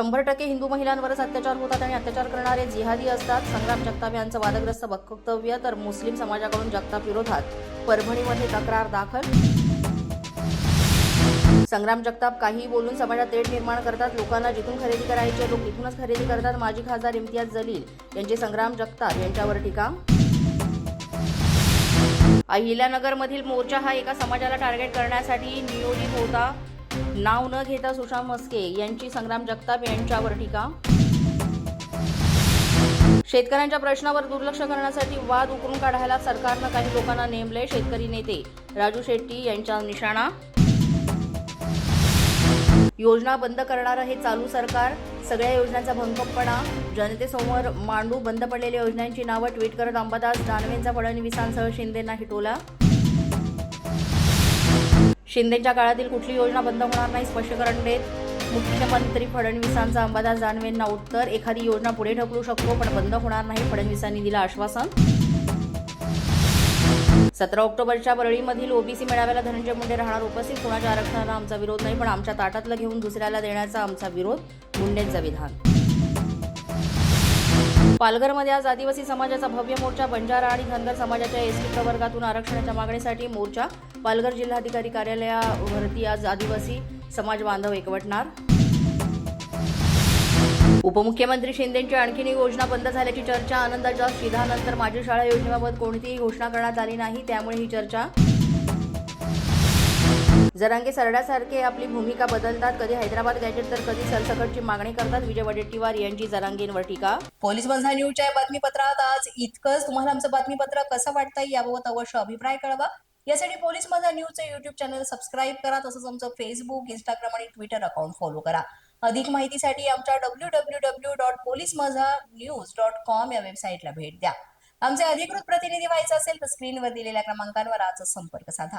शंभर टक्के हिंदू महिलांवरच अत्याचार होतात आणि अत्याचार करणारे जिहादी असतात. संग्राम जगताप यांचं वादग्रस्त वक्तव्य तर मुस्लिम समाजाकडून जगताप विरोधात परभणीमध्ये तक्रार दाखल. संग्राम जगताप काही बोलून समाजात तेढ निर्माण करतात. लोकांना जिथून खरेदी करायचे लोक तिथूनच खरेदी करतात. माजी खासदार इम्तियाज जलील यांचे संग्राम जगताप यांच्यावर टीका. अहिल्यानगरमधील मोर्चा हा एका समाजाला टार्गेट करण्यासाठी नियोजित होता. नाव न घेता सुषा मस्के यांची संग्राम जगताप यांच्यावर टीका. शेतकऱ्यांच्या प्रश्नावर दुर्लक्ष करण्यासाठी वाद उकरून काढायला सरकारनं काही लोकांना नेमले शेतकरी नेते. राजू शेट्टी यांच्या निशाणा. योजना बंद करणारं हे चालू सरकार. सगळ्या योजनांचा भंगपणा. जनतेसमोर मांडू बंद पडलेल्या योजनांची नावं ट्विट करत अंबादास दानवेंचा फडणवीसांसह शिंदेंना हिटोला. शिंदेच्या काळातील कुठली योजना बंद होणार नाही स्पष्टीकरण देत. मुख्यमंत्री फडणवीसांचा अंबादास जानवेंना उत्तर. एखादी योजना पुढे ढकलू शकतो पण बंद होणार नाही फडणवीसांनी दिलं आश्वासन. सतरा ऑक्टोबरच्या परळीमधील ओबीसी मेळाव्याला धनंजय मुंडे राहणार उपस्थित. कुणाच्या आरक्षणाला आमचा विरोध नाही पण आमच्या ताटातलं घेऊन दुसऱ्याला देण्याचा आमचा विरोध मुंडेंचं विधान. पालघरमध्ये आज आदिवासी समाजाचा भव्य मोर्चा बंजारा आणि धनगर समाजाच्या एसटी प्रवर्गातून आरक्षणाच्या मागणीसाठी मोर्चा. पालघर जिल्हाधिकारी कार्यालयावरती आज आदिवासी समाज बांधव एकवटणार. उपमुख्यमंत्री शिंदेंची आणखीन एक योजना बंद झाल्याची चर्चा आनंदाच्या शिधानंतर माझी शाळा योजनेबाबत कोणतीही घोषणा करण्यात आली नाही त्यामुळे ही चर्चा जरांगे सरड्यासारखे आपली भूमिका बदलतात कधी हैदराबाद गॅजेट तर कधी सरसकटची मागणी करतात विजय वडेट्टीवार यांची जरांगेंवर टीका. पोलीस बंधा न्यूजच्या बातमीपत्रात. आज इतकंच. तुम्हाला आमचं बातमीपत्र कसं वाटतंय याबाबत अवश्य अभिप्राय कळवा. यासाठी पोलीस माझा न्यूजचं युट्यूब चॅनल सबस्क्राईब करा तसंच आमचं फेसबुक इंस्टाग्राम आणि ट्विटर अकाउंट फॉलो करा. अधिक माहितीसाठी आमच्या W W W dot police Majha news dot com या वेबसाईटला भेट द्या. आमचे अधिकृत प्रतिनिधी व्हायचं असेल तर स्क्रीनवर दिलेल्या क्रमांकांवर आजच संपर्क साधा.